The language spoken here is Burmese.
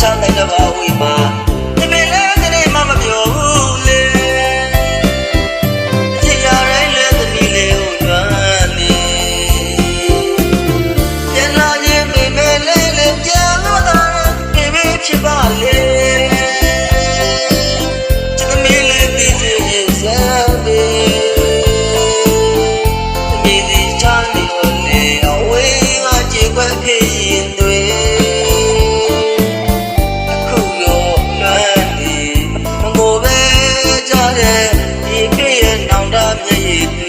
ချမ်းတဲ့ကဘာဝီမှာ အောင်တာမျက်ရည်